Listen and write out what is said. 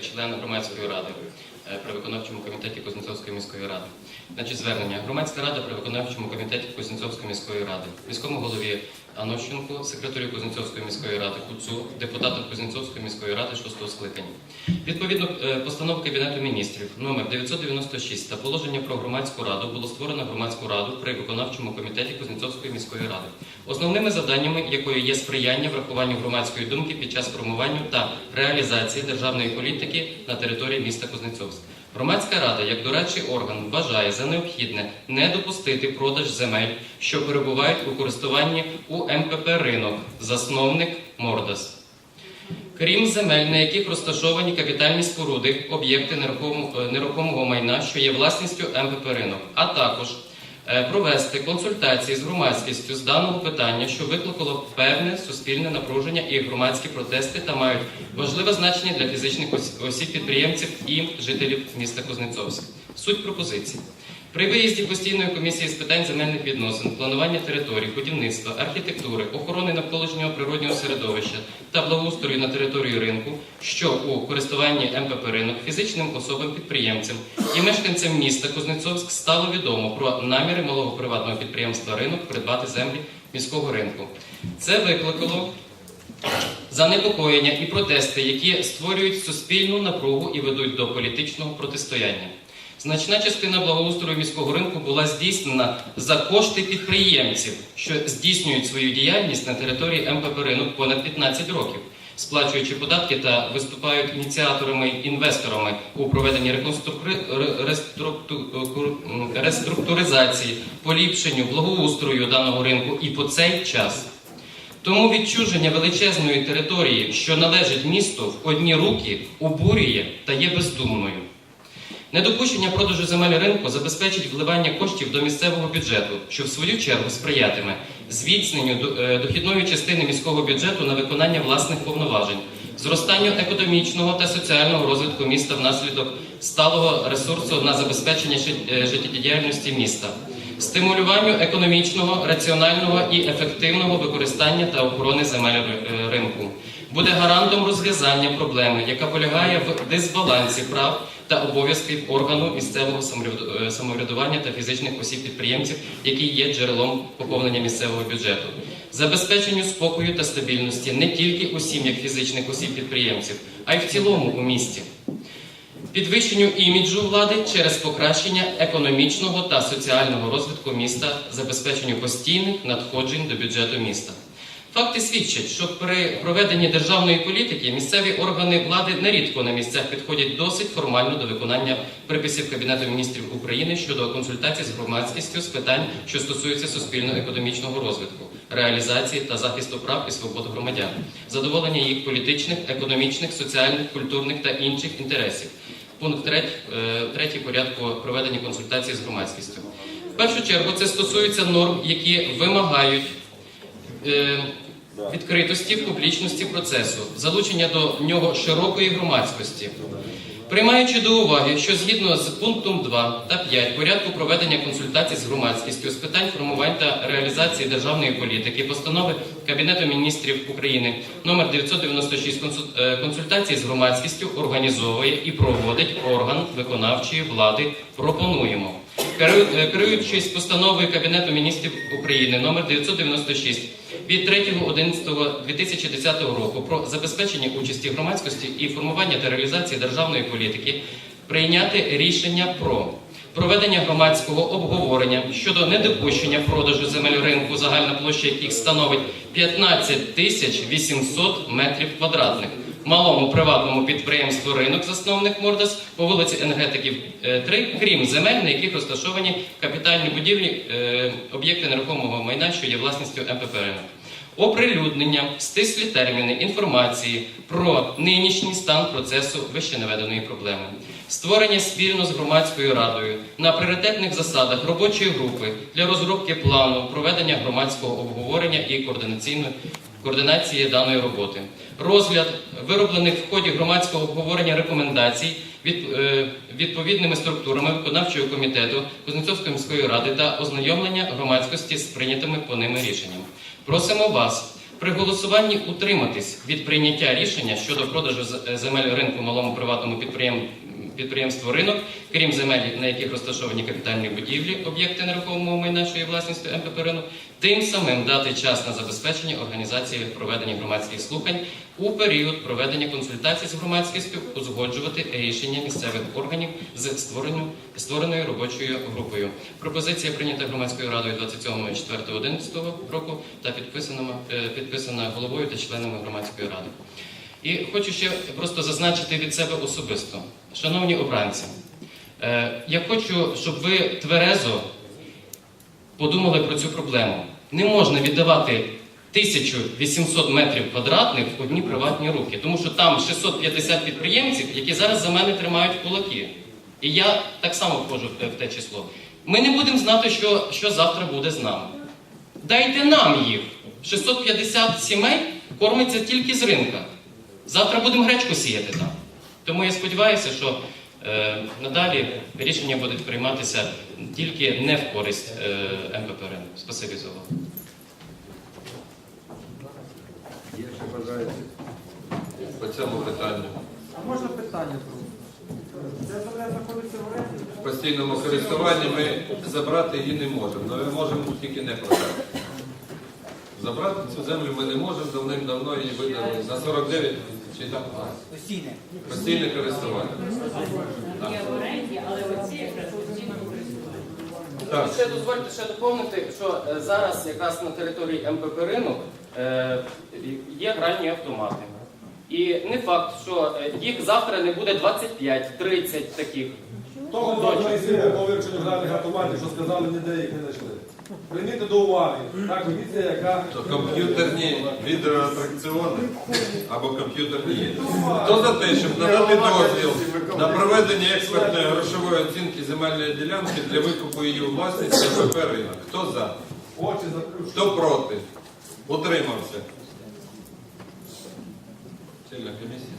член громадської ради е, при виконавчому комітеті Кузнецовської міської ради. Значить, звернення. Громадська рада при виконавчому комітеті Кузнецовської міської ради, міському голові Анощенку, секретарю Кузнецовської міської ради Куцу, депутату Кузнецовської міської ради 6 скликання. Відповідно е, постанов Кабінету міністрів номер 996 та положення про громадську раду було створено громадську раду при виконавчому комітеті Кузнецовської міської ради, основними завданнями якої є сприяння врахуванню громадської думки під час формування та реалізації державної політики на території міста Кузнецовськ. Громадська рада, як дорадчий орган, вважає за необхідне не допустити продаж земель, що перебувають у користуванні у МПП ринок, засновник Мордас. Крім земель, на яких розташовані капітальні споруди, об'єкти нерухомого майна, що є власністю МПП ринок, а також провести консультації з громадськістю з даного питання, що викликало певне суспільне напруження і громадські протести та мають важливе значення для фізичних осіб, підприємців і жителів міста Кузнецовськ. Суть пропозиції. При виїзді постійної комісії з питань земельних відносин, планування територій, будівництва, архітектури, охорони навколишнього природнього середовища та благоустрою на території ринку, що у користуванні МПП ринок фізичним особам-підприємцям і мешканцям міста Кузнецовськ стало відомо про наміри малого приватного підприємства ринок придбати землі міського ринку. Це викликало занепокоєння і протести, які створюють суспільну напругу і ведуть до політичного протистояння. Значна частина благоустрою міського ринку була здійснена за кошти підприємців, що здійснюють свою діяльність на території МПП ринок понад 15 років, сплачуючи податки та виступають ініціаторами інвесторами у проведенні реконструк- реструкту- реструктуризації, поліпшенню, благоустрою даного ринку і по цей час. Тому відчуження величезної території, що належить місту, в одні руки обурює та є бездумною. Недопущення продажу земель ринку забезпечить вливання коштів до місцевого бюджету, що в свою чергу сприятиме зміцненню е, дохідної частини міського бюджету на виконання власних повноважень, зростанню економічного та соціального розвитку міста внаслідок сталого ресурсу на забезпечення е, життєдіяльності міста, стимулюванню економічного, раціонального і ефективного використання та охорони земель е, ринку. Буде гарантом розв'язання проблеми, яка полягає в дисбалансі прав та обов'язків органу місцевого е, самоврядування та фізичних осіб-підприємців, які є джерелом поповнення місцевого бюджету, забезпеченню спокою та стабільності не тільки у сім'ях фізичних осіб-підприємців, а й в цілому у місті. Підвищенню іміджу влади через покращення економічного та соціального розвитку міста, забезпеченню постійних надходжень до бюджету міста. Факти свідчать, що при проведенні державної політики місцеві органи влади нерідко на місцях підходять досить формально до виконання приписів Кабінету міністрів України щодо консультацій з громадськістю з питань, що стосуються суспільно-економічного розвитку, реалізації та захисту прав і свобод громадян, задоволення їх політичних, економічних, соціальних, культурних та інших інтересів. Пункт третій, е, третій порядку проведення консультацій з громадськістю. В першу чергу це стосується норм, які вимагають е, відкритості, публічності процесу, залучення до нього широкої громадськості. Приймаючи до уваги, що згідно з пунктом 2 та 5 порядку проведення консультацій з громадськістю з питань формувань та реалізації державної політики, постанови Кабінету міністрів України номер 996 консуль- е, консультації з громадськістю організовує і проводить орган виконавчої влади. Пропонуємо. Е, Керуючись постановою Кабінету міністрів України номер 996 від 3.11.2010 року про забезпечення участі громадськості і формування та реалізації державної політики, прийняти рішення про проведення громадського обговорення щодо недопущення продажу земель ринку, загальна площа яких становить 15 тисяч 800 метрів квадратних. Малому приватному підприємству ринок засновник Мордас по вулиці Енергетиків е, 3, крім земель, на яких розташовані капітальні будівлі, е, об'єкти нерухомого майна, що є власністю МПП ринок. Оприлюднення стислі терміни інформації про нинішній стан процесу вище наведеної проблеми, створення спільно з громадською радою на пріоритетних засадах робочої групи для розробки плану проведення громадського обговорення і координації даної роботи, розгляд вироблених в ході громадського обговорення рекомендацій від, е, відповідними структурами виконавчого комітету Кузнецовської міської ради та ознайомлення громадськості з прийнятими по ними рішеннями. Просимо вас при голосуванні утриматись від прийняття рішення щодо продажу е, земель ринку малому приватному підприєм- підприємству ринок, крім земель, на яких розташовані капітальні будівлі, об'єкти нерухомого майна, що є власністю МПП ринок, тим самим дати час на забезпечення організації проведення громадських слухань у період проведення консультацій з громадськістю, узгоджувати рішення місцевих органів з створеною робочою групою. Пропозиція прийнята громадською радою 27.04.11 року та е, підписана головою та членами громадської ради. І хочу ще просто зазначити від себе особисто, шановні обранці, е, я хочу, щоб ви тверезо подумали про цю проблему. Не можна віддавати 1800 метрів квадратних в одні приватні руки, тому що там 650 підприємців, які зараз за мене тримають кулаки. І я так само входжу в те, число. Ми не будемо знати, що, що завтра буде з нами. Дайте нам їх. 650 сімей кормиться тільки з ринка. Завтра будемо гречку сіяти там. Тому я сподіваюся, що е, надалі рішення будуть прийматися тільки не в користь е. Спасибі за увагу. Є ще бажаючі по цьому питанню. А можна питання? Це земля знаходиться в оренді? В постійному користуванні ми забрати її не можемо, але ми можемо тільки не продати. Забрати цю землю ми не можемо, давним-давно її видали на 49 чи там Постійне. постійне користування. Є в оренді, але оці якраз постійно Так. Ще дозвольте ще доповнити, що е, зараз якраз на території МПП ринок е, є гральні автомати. І не факт, що е, їх завтра не буде 25-30 таких. Того і сильно по вивченню гральних автоматів, що сказали, ніде їх не знайшли. Прийміть до уваги. Так, комісія, яка То комп'ютерні відеоатракціони або комп'ютерні ігри. Хто за те, щоб надати дозвіл на проведення експертної грошової оцінки земельної ділянки для викупу її у власність МПП ринок? Хто за? очі заплющують. Хто проти? Утримався. Сильна комісія.